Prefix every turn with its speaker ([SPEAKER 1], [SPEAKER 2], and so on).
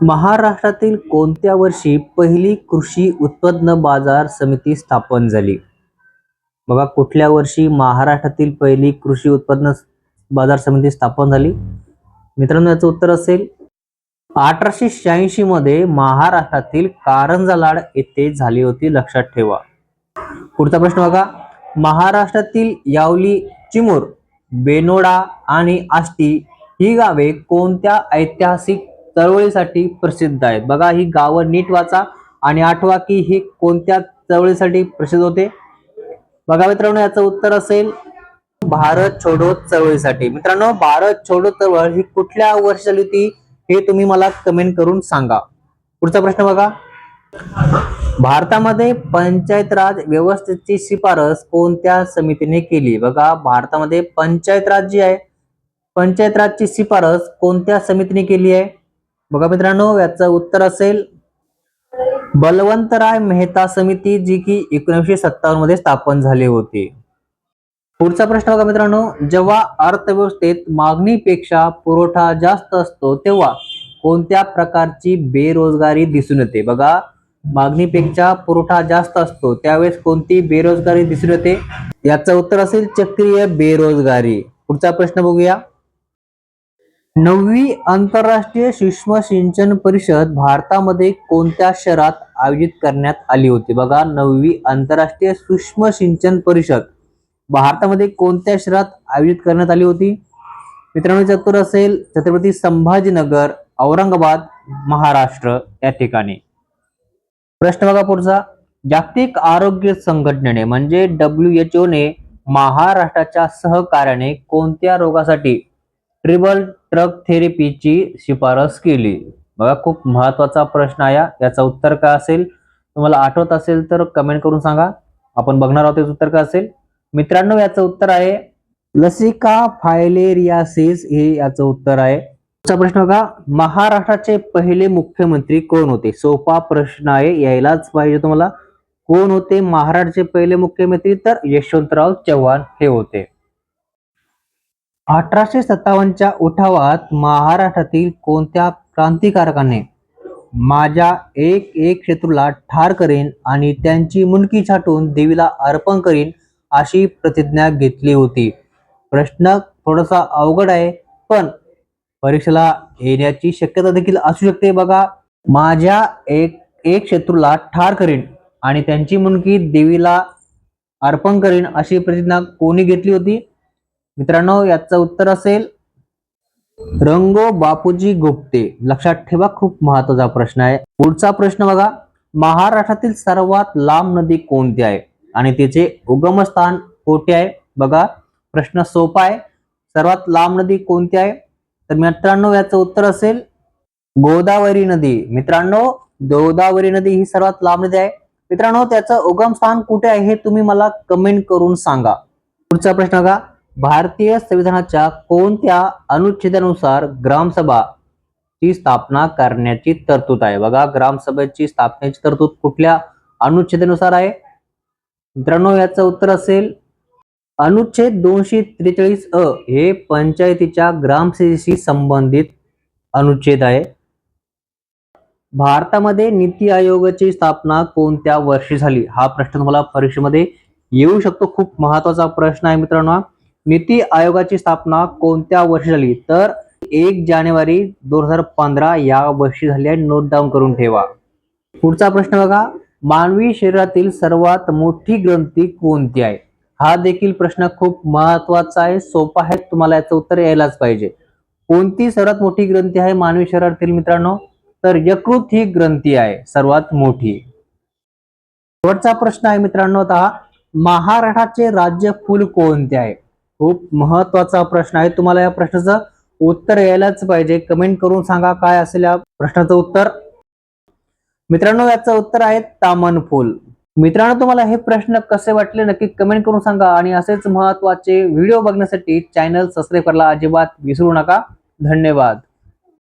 [SPEAKER 1] महाराष्ट्रातील कोणत्या वर्षी पहिली कृषी उत्पन्न बाजार समिती स्थापन झाली? बघा कुठल्या वर्षी महाराष्ट्रातील पहिली कृषी उत्पन्न बाजार समिती स्थापन झाली? मित्रांनो याचं उत्तर असेल अठराशे शहाऐंशी मध्ये महाराष्ट्रातील कारंजा लाड येथे झाली होती लक्षात ठेवा. पुढचा प्रश्न बघा महाराष्ट्रातील यावली चिमूर बेनोडा आणि आष्टी ही गावे कोणत्या ऐतिहासिक चळवळीसाठी प्रसिद्ध आहेत बघा ही गावं नीट वाचा आणि आठवा की ही कोणत्या चळवळीसाठी प्रसिद्ध होते? बघा मित्रांनो याचं उत्तर असेल भारत छोडो चळवळीसाठी. मित्रांनो भारत छोडो चळवळ ही कुठल्या वर्ष झाली होती हे तुम्ही मला कमेंट करून सांगा. पुढचा प्रश्न बघा. भारतामध्ये पंचायत राज व्यवस्थेची शिफारस कोणत्या समितीने केली? बघा भारतामध्ये पंचायत राज जी आहे पंचायत राजची शिफारस कोणत्या समितीने केली आहे? बघा मित्रांनो याचं उत्तर असेल बलवंतराय मेहता समिती जी की एकोणीसशे सत्तावन्नमध्ये स्थापन झाली होती. पुढचा प्रश्न बघा मित्रांनो जेव्हा अर्थव्यवस्थेत मागणीपेक्षा पुरवठा जास्त असतो तेव्हा कोणत्या प्रकारची बेरोजगारी दिसून येते? बघा मागणीपेक्षा पुरवठा जास्त असतो त्यावेळेस कोणती बेरोजगारी दिसून येते? याचं उत्तर असेल चक्रीय बेरोजगारी. पुढचा प्रश्न बघूया. नववी आंतरराष्ट्रीय सूक्ष्म सिंचन परिषद भारतामध्ये कोणत्या शहरात आयोजित करण्यात आली होती? बघा नववी आंतरराष्ट्रीय सूक्ष्म सिंचन परिषद भारतामध्ये कोणत्या शहरात आयोजित करण्यात आली होती? मित्रांनो याचं उत्तर असेल छत्रपती संभाजीनगर औरंगाबाद महाराष्ट्र या ठिकाणी. प्रश्न बघा पुढचा. जागतिक आरोग्य संघटनेने म्हणजे डब्ल्यू एच ओने महाराष्ट्राच्या सहकार्याने कोणत्या रोगासाठी ट्रिबल ट्रक थेरपीची शिफारस केली. बघा खूप महत्त्वाचा प्रश्न आहे याचं उत्तर काय असेल? तुम्हाला आठवत असेल तर कमेंट करून सांगा. आपण बघणार आहोत याचं उत्तर काय असेल? मित्रांनो याचं उत्तर आहे लसिका फायलेरियासिस हे याचं उत्तर आहे. पुढचा प्रश्न बघा महाराष्ट्राचे पहिले मुख्यमंत्री कोण होते? सोपा प्रश्न आहे यायलाच पाहिजे तुम्हाला. कोण होते? महाराष्ट्राचे पहिले मुख्यमंत्री तर यशवंतराव चव्हाण हे होते. अठराशे सत्तावन्नच्या उठावात महाराष्ट्रातील कोणत्या क्रांतिकारकाने माझ्या एक एक शत्रूला ठार करेन आणि त्यांची मुंडकी छाटून देवीला अर्पण करीन अशी प्रतिज्ञा घेतली होती? प्रश्न थोडासा अवघड आहे पण परीक्षेला येण्याची शक्यता देखील असू शकते बघा. माझ्या एक एक शत्रूला ठार करीन आणि त्यांची मुंडकी देवीला अर्पण करीन अशी प्रतिज्ञा कोणी घेतली होती? मित्रांनो याचं उत्तर असेल रंगो बापूजी गुप्ते. लक्षात ठेवा खूप महत्त्वाचा प्रश्न आहे. पुढचा प्रश्न बघा. महाराष्ट्रातील सर्वात लांब नदी कोणती आहे? आणि तिचे उगमस्थान कोठे आहे? बघा प्रश्न सोपा आहे. सर्वात लांब नदी कोणती आहे? तर मित्रांनो याचं उत्तर असेल गोदावरी नदी. मित्रांनो गोदावरी नदी ही सर्वात लांब नदी आहे. मित्रांनो त्याचं उगम स्थान कुठे आहे हे तुम्ही मला कमेंट करून सांगा. पुढचा प्रश्न बघा. भारतीय संविधानाच्या कोणत्या अनुच्छेदानुसार ग्रामसभा ची स्थापना करण्याची तरतूद आहे? बघा ग्रामसभेची स्थापनेची तरतूद कुठल्या अनुच्छेदानुसार आहे? मित्रांनो याचं उत्तर असेल अनुच्छेद दोनशे त्रेचाळीस अ हे पंचायतीच्या ग्रामसभेशी संबंधित अनुच्छेद आहे. भारतामध्ये नीती आयोगाची स्थापना कोणत्या वर्षी झाली? हा प्रश्न तुम्हाला परीक्षेमध्ये येऊ शकतो. खूप महत्त्वाचा प्रश्न आहे मित्रांनो नीती आयोगाची स्थापना कोणत्या वर्षी झाली? तर एक जानेवारी दोन हजार पंधरा या वर्षी झाली आहे. नोट डाऊन करून ठेवा. पुढचा प्रश्न बघा. मानवी शरीरातील सर्वात मोठी ग्रंथी कोणती आहे? हा देखील प्रश्न खूप महत्त्वाचा आहे. सोपा आहे. तुम्हाला याचं उत्तर यायलाच पाहिजे. कोणती सर्वात मोठी ग्रंथी आहे मानवी शरीरातील मित्रांनो? तर यकृत ही ग्रंथी आहे. सर्वात मोठी. शेवटचा प्रश्न आहे मित्रांनो. आता महाराष्ट्राचे राज्य फुल कोणते आहे? खूप महत्त्वाचा प्रश्न आहे. तुम्हाला या प्रश्नाचं उत्तर यायलाच पाहिजे. कमेंट करून सांगा काय असेल या प्रश्नाचं उत्तर. मित्रांनो याचं उत्तर आहे तामन फुल. मित्रांनो तुम्हाला हे प्रश्न कसे वाटले नक्की कमेंट करून सांगा. आणि असेच महत्त्वाचे व्हिडिओ बघण्यासाठी चॅनल सबस्क्राईब करायला अजिबात विसरू नका. धन्यवाद.